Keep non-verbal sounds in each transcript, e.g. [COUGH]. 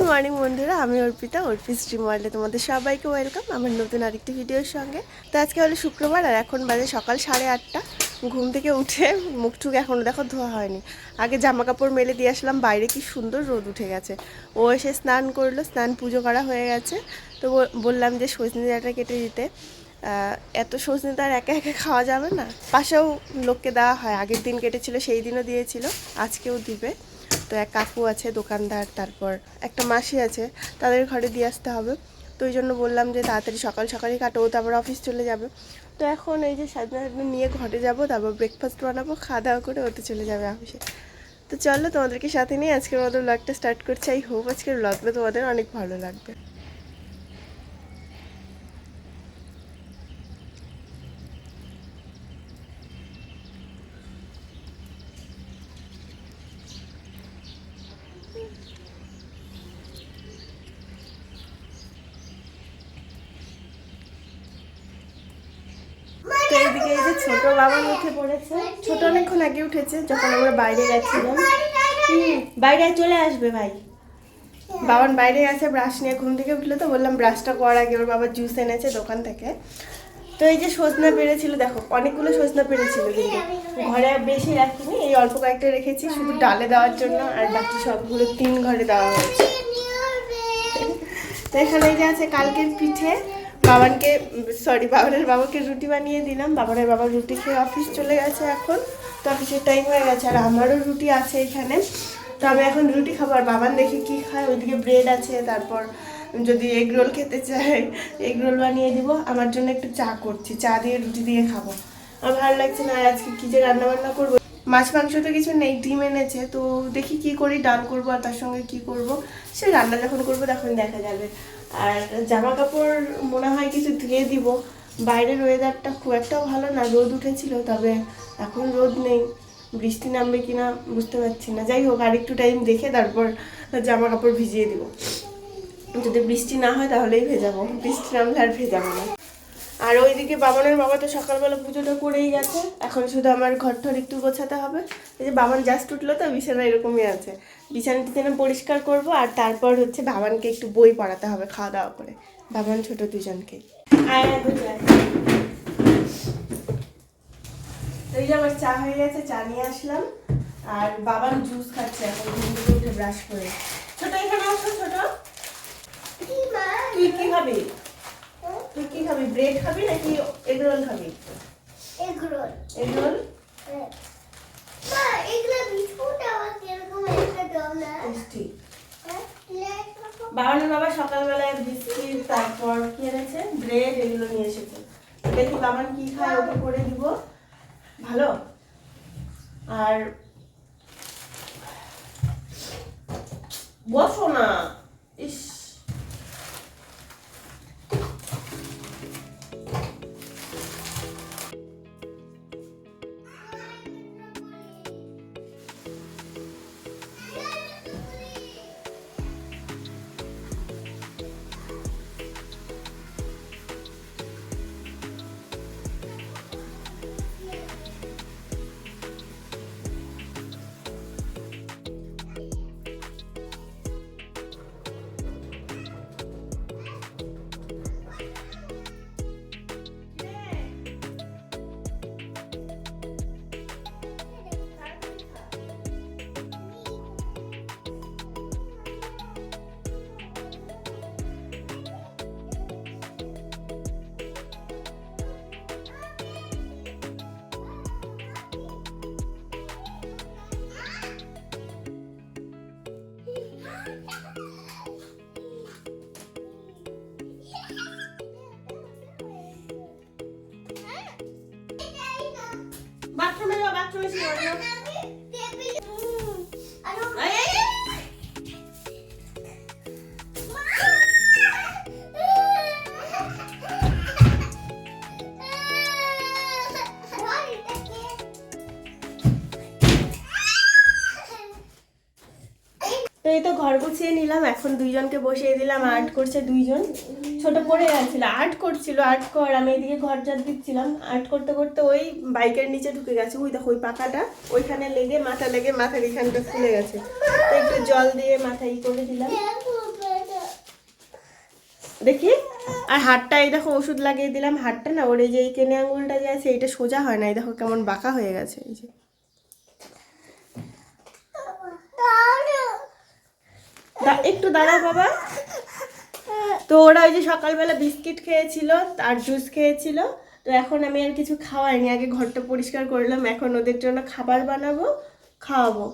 Good morning বন্ধুরা, আমি Arpita Arpi stream ওয়ার্ল্ডে তোমাদের সবাইকে ওয়েলকাম আমার নতুন আরেকটি ভিডিওর সঙ্গে। তো আজকে হলো শুক্রবার আর এখন বাজে সকাল সাড়ে আটটা। ঘুম থেকে উঠে মুখ টুক এখনও দেখো ধোয়া হয়নি। আগে জামা কাপড় মেলে দিয়ে আসলাম, বাইরে কি সুন্দর রোদ উঠে গেছে। ও এসে স্নান করল, স্নান পুজো করা হয়ে গেছে। তো বললাম যে সজনে ডাঁটা কেটে দিতে। এত সজনে তো আর একা একা খাওয়া যাবে না। পাশেও লোককে দেওয়া হয়, আগের দিন কেটেছিল, সেই দিনও দিয়েছিল, আজকেও দিবে। তো এক কাকু আছে, দোকানদার, তারপর একটা মাসি আছে, তাদের ঘরে দিয়ে আসতে হবে। তো ওই জন্য বললাম যে তাড়াতাড়ি সকাল সকালই কাটো তারপর অফিস চলে যাবে। তো এখন এই যে সাজনা সাজনা নিয়ে ঘরে যাব, তারপর ব্রেকফাস্ট বানাবো, খাওয়া দাওয়া করে ওতে চলে যাবে অফিসে তো চলো তোমাদেরকে সাথে নিয়ে আজকের মতো ব্লগটা স্টার্ট করছি। আই হোপ আজকের ব্লগটা তোমাদের অনেক ভালো লাগবে তো এইদিকে এই যে ছোট বাবা উঠে পড়েছে ছোট উঠেছে যখন আমরা বাইরে গেছিলাম। হুম, বাইরে চলে আসবে ভাই। বাবার বাইরে গেছে ব্রাশ নিয়ে ঘুম থেকে উঠল তো বললাম ব্রাশটা করার আগে ওর বাবা জুস এনেছে দোকান থেকে। তো এই যে সজনা পেরেছিল দেখো অনেকগুলো সজনা পেরেছিল কিন্তু। ঘরে বেশি রাখিনি এই অল্প কয়েকটা রেখেছি শুধু ডালে দেওয়ার জন্য আর বাকি সবগুলো তিন ঘরে দেওয়া হয়েছে। তো এখানে এই যে আছে কালকের পিঠে বাবানকে সরি বাবানের বাবাকে রুটি বানিয়ে দিলাম। বাবানের বাবা রুটি খেয়ে অফিস চলে গেছে এখন। তো অফিসের টাইম হয়ে গেছে আর আমারও রুটি আছে এখানে। তো আমি এখন রুটি খাবার বাবান দেখি কি খায়, ওইদিকে ব্রেড আছে, তারপর যদি এগ রোল খেতে চায় এগ রোল বানিয়ে দিব। আমার জন্য একটু চা করছি, চা দিয়ে রুটি দিয়ে খাব। আমার ভালো লাগছে না আজকে কী যে রান্না বান্না করব। মাছ মাংস তো কিছু নেই, ডিম এনেছে, তো দেখি কি করি, ডাল করব আর তার সঙ্গে কি করব। সে রান্না যখন করব তখন দেখা যাবে। আর জামা কাপড় মনে হয় কিছু ধুয়ে দিব। বাইরের ওয়েদারটা খুব একটাও ভালো না, রোদ উঠেছিল, তবে এখন রোদ নেই। বৃষ্টি নামবে কিনা বুঝতে পারছি না। যাই হোক আর একটু টাইম দেখে তারপর জামা কাপড় ভিজিয়ে দিব। যদি বৃষ্টি না হয় তাহলেই ভেজাবো। বৃষ্টি নামলে আর ভেজাবো না। আর ওইদিকে বাবানের বাবা তো সকালবেলা পুজোটা করেই গেছে। এখন শুধু আমার ঘর ঠর একটু গোছাতে হবে। এই যে বাবান জাস্ট উঠল তো, বিছানা এরকমই আছে। বিছানা টিছানা পরিষ্কার করব, আর তারপর হচ্ছে বাবানকে একটু বই পড়াতে হবে খাওয়া দাওয়া করে। বাবান ছোট দুজনকে এই যে আমার চা হয়ে গেছে চা নিয়ে আসলাম। আর বাবান জুস খাচ্ছে এখন ঘুম থেকে উঠে ব্রাশ করে। ছোট এখানে আসো ছোট। তুই কি খাবি? তুই কি খাবি ব্রেড খাবি নাকি এগ রোল খাবি? Egg roll. এগ রোল মা এগুলো বিস্কুট আমার কীরকম একটা দাও না। হ্যাঁ? করো। বাবানের বাবা সকালবেলায় বিস্কিট, তারপর কি এনেছে? ব্রেড এগুলো নিয়ে এসেছে। দেখি বাবান কি খায়? ওকে করে দিব। ভালো? আর বসো না। 作业写完了 এই তো ঘর গুছিয়ে নিলাম, এখন দুইজনকে বসিয়ে দিলাম, আর্ট করছে দুইজন। ছোট পড়ে গেছিল আর্ট করছিল, আর্ট কর, আমি এদিকে ঘর ঝাড় দিচ্ছিলাম। আর্ট করতে করতে ওই বাইকের নিচে ঢুকে গেছে। ওই দেখো, ওই পাকাটা ওইখানে লেগে, মাথা লেগে, মাথার এখানটা ফুলে গেছে। তো একটু জল দিয়ে মাথা ই করে দিলাম। দেখি, আর হাতটা, এই দেখো, ওষুধ লাগিয়ে দিলাম। হাতটা না, ওর এই যে এই কেনে আঙুলটা যে আছে, এইটা সোজা হয় না। এই দেখো, কেমন বাঁকা হয়ে গেছে, এই যে। একটু দাঁড়াও বাবা। তো ওরা ওই যে সকালবেলা বিস্কিট খেয়েছিল, আর জুস খেয়েছিল। তো এখন আমি আর কিছু খাওয়াইনি, আগে ঘরটা পরিষ্কার করলাম এখন ওদের জন্য খাবার বানাবো, খাওয়াবো।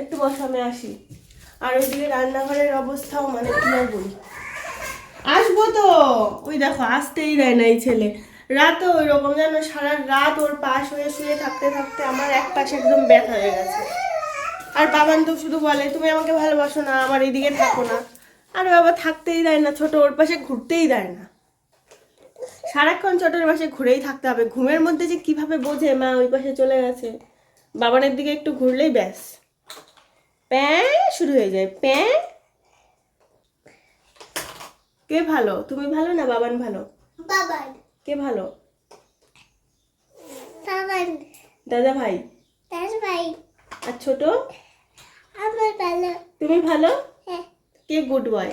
একটু বসো, আমি আসি। আর ওইদিকে রান্নাঘরের অবস্থাও মানে কি বলি। আসব তো। ওই দেখো, আসতেই দেয় না এই ছেলে। রাতও ওই রকম যেন সারা রাত ওর পাশ হয়ে শুয়ে থাকতে থাকতে আমার এক পাশে একদম ব্যথা হয়ে গেছে। আর বাবান তো শুধু বলে তুমি আমাকে ভালোবাসো না আমার এইদিকে থাকো না। আর বাবা থাকতেই দেয় না ছোট ওর পাশে ঘুরতেই দেয় না। সারাক্ষণ ছোটোর পাশে ঘুরেই থাকতে হবে। ঘুমের মধ্যে যে কীভাবে বোঝে মা ওই পাশে চলে গেছে। বাবানের দিকে একটু ঘুরলেই ব্যাস। প্যাঁ শুরু হয়ে যায়। প্যাঁ। কে ভালো? তুমি ভালো না বাবান ভালো? বাবান। কে ভালো? বাবান। দাদা ভাই? তার ভাই। আর ছোট? আমার ভালো। তুমি ভালো? হ্যাঁ। কে good boy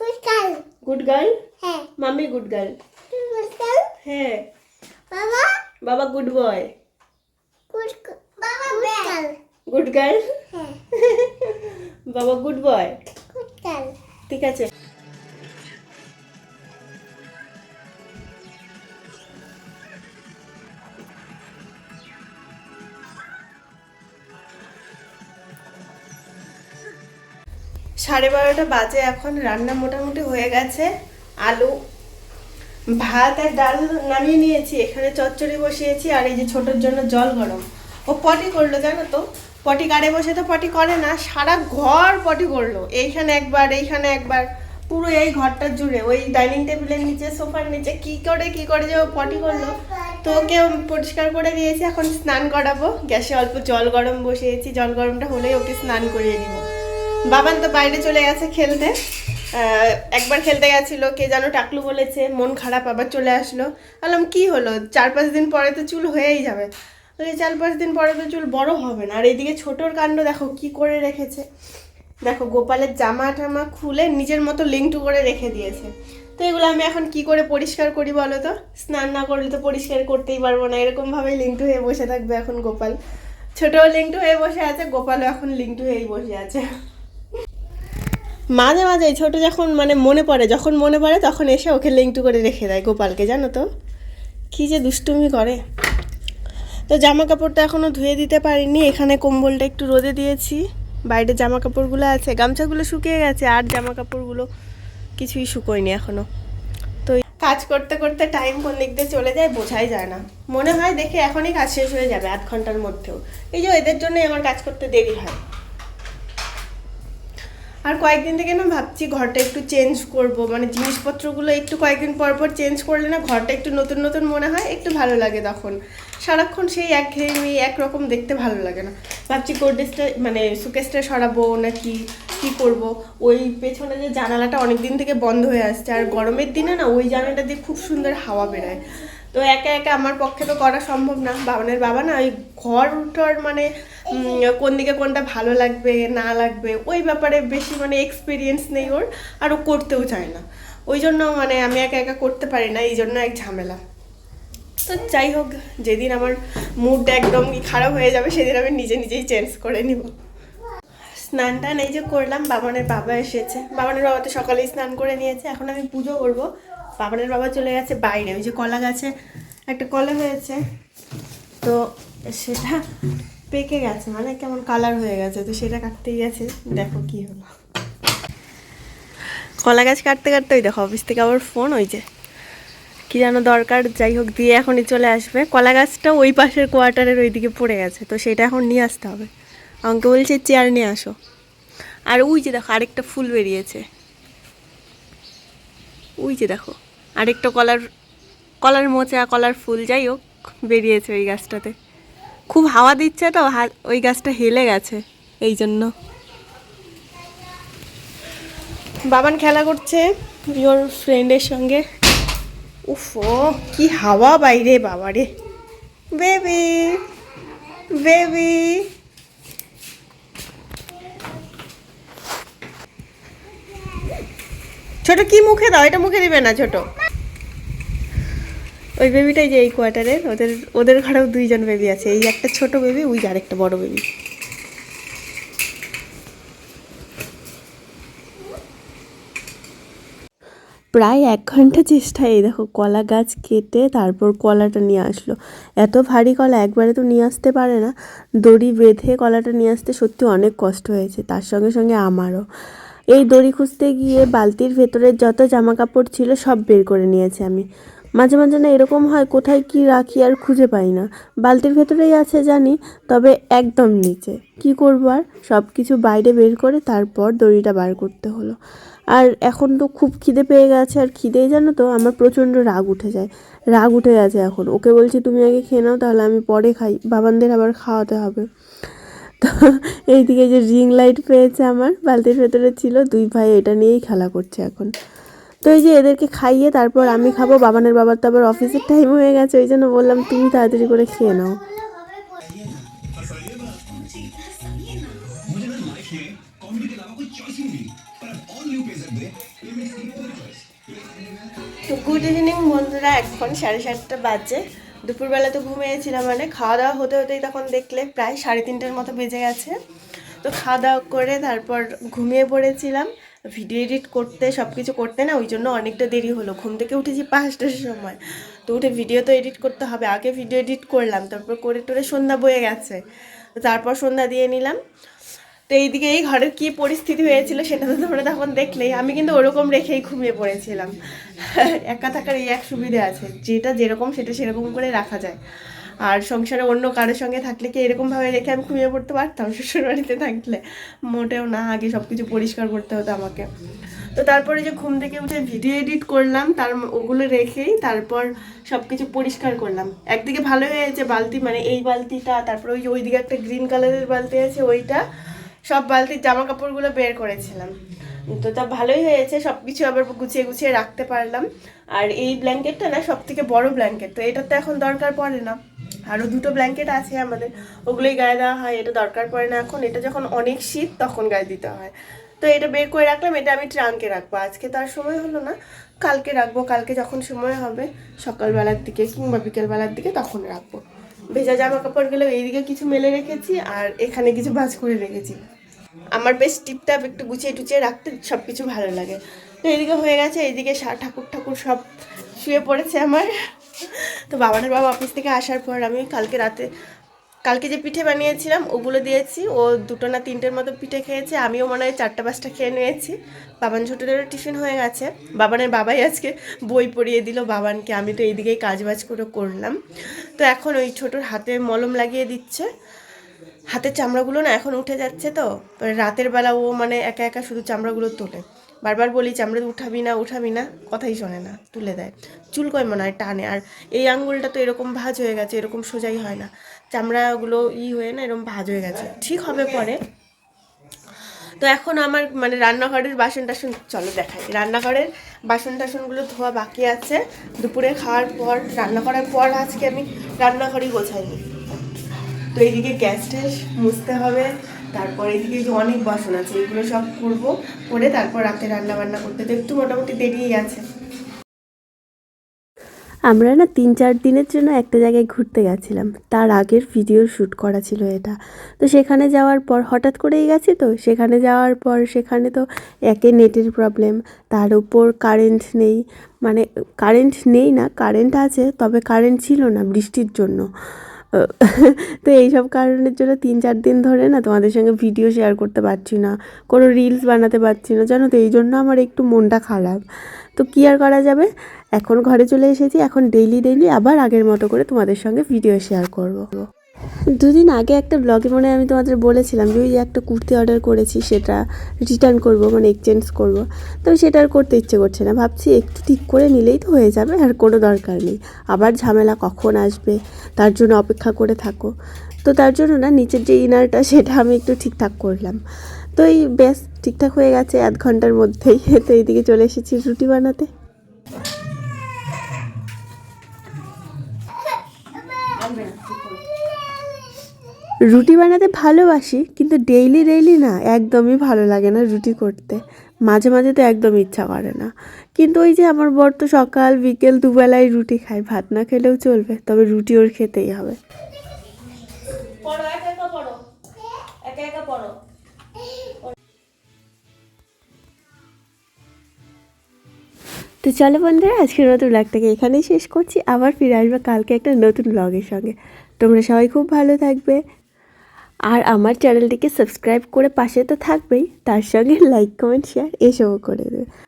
good girl good girl হ্যাঁ। Mummy good girl good girl হ্যাঁ। বাবা? বাবা গুড বয় গুড বাবা কুটকাল গুড গার্ল হ্যাঁ। [LAUGHS] বাবা গুড বয় গুড গার্ল ঠিক আছে। সাড়ে বারোটা বাজে এখন, রান্না মোটামুটি হয়ে গেছে। আলু, ভাত আর ডাল নামিয়ে নিয়েছি, এখানে চচ্চড়ি বসিয়েছি আর এই যে ছোটোর জন্য জল গরম। ও পটি করল, জানো তো? পটি কারে বসে তো পটি করে না, সারা ঘর পটি করল। এইখানে একবার এইখানে একবার, পুরো এই ঘরটা জুড়ে। ওই ডাইনিং টেবিলের নিচে, সোফার নিচে, কি করে কি করে যে পটি করল। তো ওকে পরিষ্কার করে দিয়েছি, এখন স্নান করাবো। গ্যাসে অল্প জল গরম বসিয়েছি, জল গরমটা হলেই ওকে স্নান করিয়ে দিব। বাবান তো বাইরে চলে গেছে খেলতে। একবার খেলতে গেছিল, কে যেন টাকলু বলেছে, মন খারাপ আবার চলে আসলো। বললাম, কি হলো? চার পাঁচ দিন পরে তো চুল হয়েই যাবে। বলে চার পাঁচ দিন পরে তো চুল বড় হবে না। আর এইদিকে ছোটোর কাণ্ড, দেখো কি করে রেখেছে। দেখো, গোপালের জামা টামা খুলে নিজের মতো লিংটু করে রেখে দিয়েছে। তো এগুলো আমি এখন কি করে পরিষ্কার করি বলো তো? স্নান না করলে তো পরিষ্কার করতেই পারব না। এরকমভাবেই লিংটু হয়ে বসে থাকবে এখন গোপাল। ছোটও লিংটু হয়ে বসে আছে, গোপালও এখন লিংটু হয়েই বসে আছে। মাঝে মাঝে ছোট যখন মানে মনে পড়ে, যখন মনে পড়ে তখন এসে ওকে লিংটু করে রেখে দেয় গোপালকে, জানো তো? কী যে দুষ্টুমি করে। তো জামা কাপড়টা এখনও ধুয়ে দিতে পারিনি, এখানে কম্বলটা একটু রোদে দিয়েছি। বাইরে জামা কাপড়গুলো আছে, গামছাগুলো শুকিয়ে গেছে, আর জামা কাপড়গুলো কিছুই শুকোয়নি এখনও তো কাজ করতে করতে টাইম কোন দিক দিয়ে চলে যায় বোঝাই যায় না। মনে হয় দেখে এখনই কাজ শেষ হয়ে যাবে আধ ঘণ্টার মধ্যেও। এই যে এদের জন্যই আমার কাজ করতে দেরি হয়। আর কয়েকদিন থেকে না ভাবছি ঘরটা একটু চেঞ্জ করব। মানে জিনিসপত্রগুলো একটু কয়েকদিন পর পর চেঞ্জ করলে না ঘরটা একটু নতুন নতুন মনে হয়, একটু ভালো লাগে তখন। সারাক্ষণ সেই এক ঘেয়েমি একরকম দেখতে ভালো লাগে না। ভাবছি গোডরেজটা মানে সুকেসটা সরাবো নাকি কি করব? ওই পেছনে যে জানালাটা অনেক দিন থেকে বন্ধ হয়ে আসছে। আর গরমের দিনে না ওই জানালাটা দিয়ে খুব সুন্দর হাওয়া বেরোয়। তো একা একা আমার পক্ষে তো করা সম্ভব না। বাবানের বাবা না ওই ঘর উঠার মানে কোন দিকে কোনটা ভালো লাগবে, না লাগবে, ওই ব্যাপারে বেশি মানে এক্সপিরিয়েন্স নেই ওর, আর ও করতেও চায় না। ওই জন্য মানে আমি একা একা করতে পারি না, এই জন্য এক ঝামেলা। তো যাই হোক, যেদিন আমার মুডটা একদম খারাপ হয়ে যাবে, সেদিন আমি নিজে নিজেই চেঞ্জ করে নিব। স্নান টান এই যে করলাম, বাবানের বাবা এসেছে। বাবানের বাবা তো সকালেই স্নান করে নিয়েছে, এখন আমি পুজো করব। বাবানের বাবা চলে গেছে বাইরে, ওই যে কলা গাছে একটা কলা হয়েছে। তো সেটা পেকে গেছে মানে কেমন কালার হয়ে গেছে, তো সেটা কাটতেই গেছে, দেখো কি হলো। কলা গাছ কাটতে কাটতে ওই দেখো অফিস থেকে আবার ফোন ওই যে কি যেন দরকার, যাই হোক দিয়ে এখনই চলে আসবে। কলা গাছটা ওই পাশের কোয়ার্টারের ওইদিকে পড়ে গেছে, তো সেটা এখন নিয়ে আসতে হবে। আমাকে বলছে, চেয়ার নিয়ে আসো। আর ওই যে দেখো আরেকটা ফুল বেরিয়েছে। ওই যে দেখো। আরেকটা কলার কলার মোচা, কলার ফুল, যাই হোক, বেরিয়েছে ওই গাছটাতে। খুব হাওয়া দিচ্ছে তো ওই গাছটা হেলে গেছে, এই জন্য। বাবান খেলা করছে ওর ফ্রেন্ডের সঙ্গে। উফ কি হাওয়া বাইরে, বাবারে। Baby baby. ছোট কি মুখে দাও, এটা মুখে দিবে না, ছোট। ওই বেবিটাই যে এই কোয়ার্টারের ওদের ওদের ঘরেও দুইজন বেবি আছে। এই একটা ছোট বেবি ওই আর একটা বড় বেবি প্রায় এক ঘণ্টা চেষ্টা এই দেখো, কলা গাছ কেটে তারপর কলাটা নিয়ে আসলো। এত ভারী কলা একবারে তো নিয়ে আসতে পারে না। দড়ি বেঁধে কলাটা নিয়ে আসতে সত্যি অনেক কষ্ট হয়েছে, তার সঙ্গে সঙ্গে আমারও। এই দড়ি খুঁজতে গিয়ে বালতির ভেতরে যত জামা কাপড় ছিল সব বের করে নিয়েছি আমি। মাঝে মাঝে না এরকম হয় কোথায় কি রাখি আর খুঁজে পাই না। বালতির ভেতরেই আছে জানি, তবে একদম নিচে। কি করব আর? সব কিছু বাইরে বের করে তারপর দড়িটা বার করতে হলো। আর এখন তো খুব খিদে পেয়ে গেছে, আর খিদেই জানো তো, আমার প্রচণ্ড রাগ উঠে যায়। রাগ উঠে গেছে এখন। ওকে বলছি, তুমি আগে খেয়ে নাও, তাহলে আমি পরে খাই। বাবানদের আবার খাওয়াতে হবে। তো এইদিকে যে রিং লাইট পেয়েছে আমার, বালতির ভেতরে ছিল, দুই ভাই এটা নিয়েই খেলা করছে এখন। তো এই যে এদেরকে খাইয়ে তারপর আমি খাব, বাবানের বাবার তো আবার অফিসের টাইম হয়ে গেছে, ওই জন্য বললাম, তুমি তাড়াতাড়ি করে খেয়ে নাও। তো গুড ইভিনিং বন্ধুরা, এখন সাড়ে সাতটা বাজে। দুপুরবেলা তো ঘুমিয়েছিলাম মানে খাওয়া দাওয়া হতে হতেই তখন দেখলে প্রায় সাড়ে তিনটের মতো বেজে গেছে। তো খাওয়া দাওয়া করে তারপর ঘুমিয়ে পড়েছিলাম। ভিডিও এডিট করতে সব কিছু করতে না ওই জন্য অনেকটা দেরি হলো। ঘুম থেকে উঠেছি পাঁচটার সময়। তো উঠে ভিডিও তো এডিট করতে হবে, আগে ভিডিও এডিট করলাম, তারপর করে টোরে সন্ধ্যা বয়ে গেছে। তারপর সন্ধ্যা দিয়ে নিলাম। তো এইদিকে এই ঘরের কী পরিস্থিতি হয়েছিল সেটা তো তোমরা তখন দেখলেই। আমি কিন্তু ওরকম রেখেই ঘুমিয়ে পড়েছিলাম। একা থাকার এই এক সুবিধা আছে, যেটা যেরকম সেটা সেরকম করে রাখা যায়। আর সংসারে অন্য কারোর সঙ্গে থাকলে কি এরকমভাবে রেখে আমি ঘুমিয়ে পড়তে পারতাম? [LAUGHS] শ্বশুর বাড়িতে থাকলে। মোটেও না, আগে সব কিছু পরিষ্কার করতে হতো আমাকে। তো তারপরে যে ঘুম থেকে উঠে ভিডিও এডিট করলাম, তার ওগুলো রেখেই তারপর সব কিছু পরিষ্কার করলাম। একদিকে ভালো হয়েছে বালতি মানে এই বালতিটা, তারপর ওই ওইদিকে একটা গ্রিন কালারের বালতি আছে, ওইটা, সব বালতির জামা কাপড়গুলো বের করেছিলাম। তো তা ভালোই হয়েছে সব কিছু আবার গুছিয়ে গুছিয়ে রাখতে পারলাম। আর এই ব্ল্যাঙ্কেটটা না সব থেকে বড় ব্ল্যাঙ্কেট তো এটা তো এখন দরকার পড়ে না। আরও দুটো ব্ল্যাঙ্কেট আছে আমাদের। ওগুলোই গায়ে দেওয়া হয়, এটা দরকার পড়ে না। এখন এটা যখন অনেক শীত, তখন গায়ে দিতে হয়। তো এটা বের করে রাখলাম, এটা আমি ট্রাঙ্কে রাখব। আজকে তার সময় হলো না। কালকে রাখব, কালকে যখন সময় হবে, সকালবেলার দিকে কিংবা বিকেলবেলার দিকে তখন রাখব। ভেজা জামা কাপড়গুলো এইদিকে কিছু মেলে রেখেছি, আর এখানে কিছু ভাঁজ করে রেখেছি। আমার বেশ টিপটাপ একটু গুছিয়ে টুচিয়ে রাখতে সব কিছু ভালো লাগে। তো এইদিকে হয়ে গেছে, এইদিকে ঠাকুর ঠাকুর সব শুয়ে পড়েছে আমার। তো বাবানের বাবা অফিস থেকে আসার পর আমি কালকে রাতে, কালকে যে পিঠে বানিয়েছিলাম, ওগুলো দিয়েছি। ও দুটো না তিনটের মতো পিঠে খেয়েছে। আমিও মনে হয় চারটা পাঁচটা খেয়ে নিয়েছি। বাবান ছোটোদেরও টিফিন হয়ে গেছে। বাবানের বাবাই আজকে বই পড়িয়ে দিল। বাবানকে আমি তো এইদিকেই কাজ বাজ করে করলাম। তো এখন ওই ছোটোর হাতে মলম লাগিয়ে দিচ্ছে। হাতের চামড়াগুলো না এখন উঠে যাচ্ছে তো। রাতের বেলা ও মানে একা একা শুধু চামড়াগুলো তোলে। বারবার বলি চামড়া উঠাবি না উঠাবি না। কথাই শোনে না, তুলে দেয়। চুল কয় মনে হয় টানে। আর এই আঙুলটা তো এরকম ভাজ হয়ে গেছে, এরকম সোজাই হয় না। চামড়াগুলো ই হয়ে না, এরকম ভাজ হয়ে গেছে। ঠিক হবে পরে। তো এখন আমার মানে রান্নাঘরের বাসন টাসন চলো দেখাই। রান্নাঘরের বাসন টাসনগুলো ধোয়া বাকি আছে। দুপুরে খাওয়ার পর, রান্না করার পর আজকে আমি রান্নাঘরই গোছাইনি। তো এইদিকে গ্যাস ট্যাস মুছতে হবে। তারপর এইদিকে যে অনেক বাসন আছে, এগুলো সব করব করে তারপর রাতে রান্না বান্না করতে তো একটু মোটামুটি দেরিই আছে। আমরা না তিন চার দিনের জন্য একটা জায়গায় ঘুরতে গেছিলাম। তার আগের ভিডিও শ্যুট করা ছিল এটা। তো সেখানে যাওয়ার পর হঠাৎ করেই গেছি তো, সেখানে যাওয়ার পর সেখানে তো একে নেটের প্রবলেম তার উপর কারেন্ট নেই। মানে কারেন্ট নেই না কারেন্ট আছে, তবে কারেন্ট ছিল না বৃষ্টির জন্য। তো এইসব কারণের জন্য তিন চার দিন ধরে না তোমাদের সঙ্গে ভিডিও শেয়ার করতে পারছি না, কোনো রিলস বানাতে পারছি না, জানো তো, এই জন্য আমার একটু মনটা খারাপ তো কী আর করা যাবে এখন ঘরে চলে এসেছি, এখন ডেইলি ডেইলি আবার আগের মতো করে তোমাদের সঙ্গে ভিডিও শেয়ার করব। দুদিন আগে একটা ব্লগে মনে আমি তোমাদের বলেছিলাম যে, ওই যে একটা কুর্তি অর্ডার করেছি, সেটা রিটার্ন করব মানে এক্সচেঞ্জ করব। তো সেটা আর করতে ইচ্ছে করছে না। ভাবছি একটু ঠিক করে নিলেই তো হয়ে যাবে, আর কোনো দরকার নেই। আবার ঝামেলা কখন আসবে, তার জন্য অপেক্ষা করে থাকো। তো তার জন্য না, নিচের যে ইনারটা সেটা আমি একটু ঠিকঠাক করলাম। তো এই বেশ ঠিকঠাক হয়ে গেছে আধ ঘণ্টার মধ্যেই। [LAUGHS] তো এইদিকে চলে এসেছি রুটি বানাতে। রুটি বানাতে ভালোবাসি কিন্তু ডেইলি ডেইলি না একদমই ভালো লাগে না রুটি করতে। মাঝে মাঝে তো একদম ইচ্ছা করে না। কিন্তু ওই যে আমার বর তো সকাল বিকেল দুবেলায় রুটি খায় ভাত না খেলেও চলবে তবে রুটি ওর খেতেই হবে। তো চলো বন্ধুরা আজকের মতো ব্লগটাকে এখানেই শেষ করছি। আবার ফিরে আসবে কালকে একটা নতুন ব্লগের সঙ্গে। তোমরা সবাই খুব ভালো থাকবে। আর আমার চ্যানেলটিকে সাবস্ক্রাইব করে পাশে তো থাকবেই, তার সঙ্গে লাইক কমেন্ট শেয়ার এসবও করে দেবে।